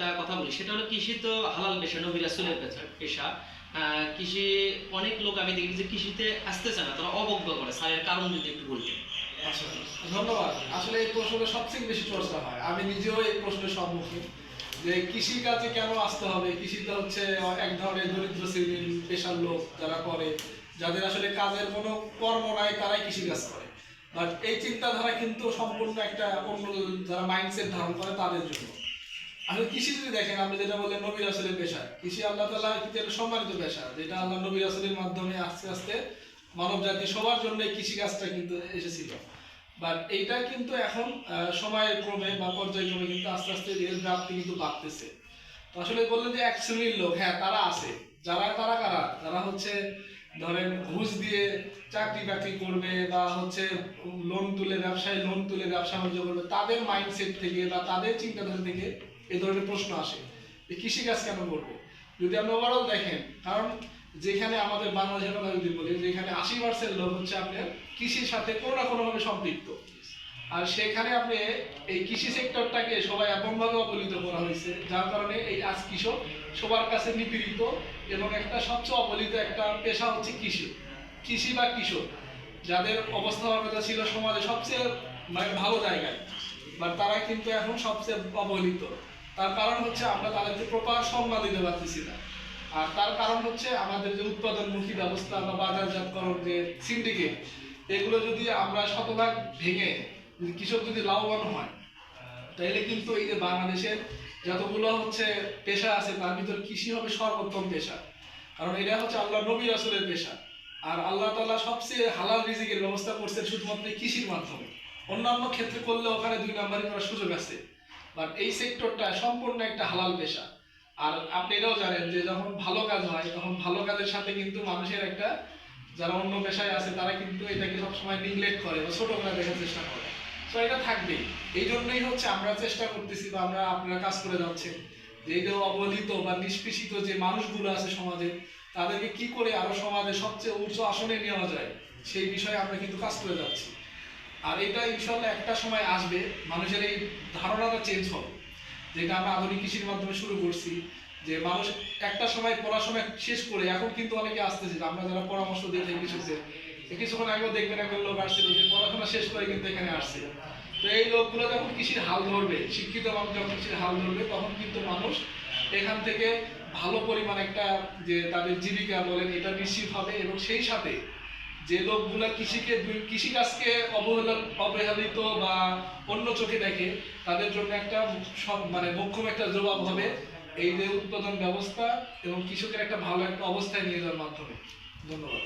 একটা কথা বলি, সেটা হলো কৃষি তো হালাল পেশা, নবী রাসুলের পেশা- পেশা কৃষি, অনেক লোক আমি দেখি যে কৃষিতে আসতেছে না, তারা অবজ্ঞা করে। স্যারের কারণ যদি একটু বলতেন। ধন্যবাদ। আসলে এই সবথেকে বেশি চর্চা হয়। আমি নিজেও এই প্রশ্নের সম্মুখীন। যে কৃষি কাজে কেন আসতে হবে? কৃষিতে হচ্ছে এক ধরনের দরিদ্র শ্রেণির পেশার লোক যারা করে, যাদের আসলে কাজের কোনো কর্ম নাই, তারাই কৃষি কাজ করে। বাট এই চিন্তাধারা কিন্তু সম্পূর্ণ একটা অন্য যারা মাইন্ডসেট ধারণ করে, তাদের জন্য। আসলে কৃষি যদি দেখেন, আপনি যেটা বললেন নবী রাসুলের পেশা, কৃষি আল্লাহ তালা কিন্তু সম্মানিত পেশা, যেটা আল্লাহ নবী রাসুলের মাধ্যমে আস্তে আস্তে মানব জাতি সবার জন্য কৃষিকাজটা কিন্তু এসেছিল। বাট এইটা কিন্তু এখন সময়ের ক্রমে বা পর্যায়ক্রমে কিন্তু আস্তে আস্তে এর ব্যাপ্তি কিন্তু বাড়তেছে। তো আসলে বললেন যে এক শ্রেণির লোক হ্যাঁ তারা আছে। যারা, তারা কারা? যারা হচ্ছে ধরেন ঘুষ দিয়ে চাকরি বাকরি করবে বা হচ্ছে লোন তুলে ব্যবসায় লোন তুলে ব্যবসা বাণিজ্য করবে, তাদের মাইন্ডসেট থেকে বা তাদের চিন্তাধারা থেকে এ ধরনের প্রশ্ন আসে। যে কৃষিকাজ কেন করব? যদি আপনি ওভারঅল দেখেন, কারণ যেখানে আমাদের বাংলাদেশের কথা যদি বলি, যেখানে আশি পার্সেন্ট লোক হচ্ছে আপনার কৃষির সাথে কোনো না কোনোভাবে সম্পৃক্ত। আর সেখানে আপনি এই কৃষি সেক্টরটাকে সবাই এমনভাবে অবহেলিত করা হয়েছে, যার কারণে এই আজ কৃষক সবার কাছে নিপীড়িত এবং একটা সবচেয়ে অবহেলিত একটা পেশা হচ্ছে কৃষি কৃষি বা কৃষক। যাদের অবস্থাবানতা ছিল সমাজে সবচেয়ে মানে ভালো জায়গায় বাট তারা কিন্তু এখন সবচেয়ে অবহেলিত। তার কারণ হচ্ছে আমরা তাদেরকে প্রপার সম্মান দিতে পারতেছি না। আর তার কারণ হচ্ছে আমাদের যে উৎপাদনমুখী ব্যবস্থা বা বাজারজাতকরণ যে সিন্ডিকেট এগুলো যদি আমরা শতভাগ ভেঙে কৃষক যদি লাভবান হয় তাহলে কিন্তু এই যে বাংলাদেশের যতগুলো হচ্ছে পেশা আছে, তার ভিতর কৃষি হবে সর্বোত্তম পেশা। কারণ এটা হচ্ছে আল্লাহ নবী রাসুলের পেশা। আর আল্লাহ তাআলা সবচেয়ে হালাল রিজিকের ব্যবস্থা করছেন শুধুমাত্র কৃষির মাধ্যমে। অন্যান্য ক্ষেত্রে করলে ওখানে দুই নাম্বারই করার সুযোগ আছে। বাট এই সেক্টরটা সম্পূর্ণ একটা হালাল পেশা। আর আপনি এটাও জানেন যে যখন ভালো কাজ হয়, তখন ভালো কাজের সাথে কিন্তু মানুষের একটা, যারা অন্য পেশায় আছে, তারা কিন্তু এটাকে সবসময় নিগলেক্ট করে বা ছোট করে দেখার চেষ্টা করে। তো এটা এই জন্যই হচ্ছে আমরা চেষ্টা করতেছি বা আমরা আপনারা কাজ করে যে অবহেলিত বা নিষ্পেষিত যে মানুষগুলো আছে সমাজে, তাদেরকে কি করে আরও সমাজে সবচেয়ে উচ্চ আসনে নেওয়া যায়, সেই বিষয়ে আমরা কিন্তু কাজ করে যাচ্ছি। আর এটা ইনশাল্লাহ একটা সময় আসবে, মানুষের এই ধারণাটা চেঞ্জ হবে। যেটা আমরা আধুনিক কৃষির মাধ্যমে শুরু করছি, যে মানুষ একটা সময় পড়াশোনা শেষ করে, এখন কিন্তু অনেকে আসতেছে আমরা যারা পরামর্শ দিয়ে থাকি কিছুক্ষণ আগেও দেখবেন একজন লোক আসছিল যে পড়াশোনা শেষ করে কিন্তু এখানে আসছে। তো এই লোকগুলো যখন কৃষির হাল ধরবে, শিক্ষিত মানুষ যখন কৃষির হাল ধরবে, তখন কিন্তু মানুষ এখান থেকে ভালো পরিমাণ একটা যে তাদের জীবিকা বলেন, এটা নিশ্চিত হবে এবং সেই সাথে যে লোকগুলা কৃষিকে কৃষিকাজকে অবহেলা, অবহেলিত বা অন্য চোখে দেখে, তাদের জন্য একটা সব মানে মোক্ষম একটা জবাব হবে এই যে উৎপাদন ব্যবস্থা এবং কৃষকের একটা ভালো একটা অবস্থায় নিয়ে যাওয়ার মাধ্যমে। ধন্যবাদ।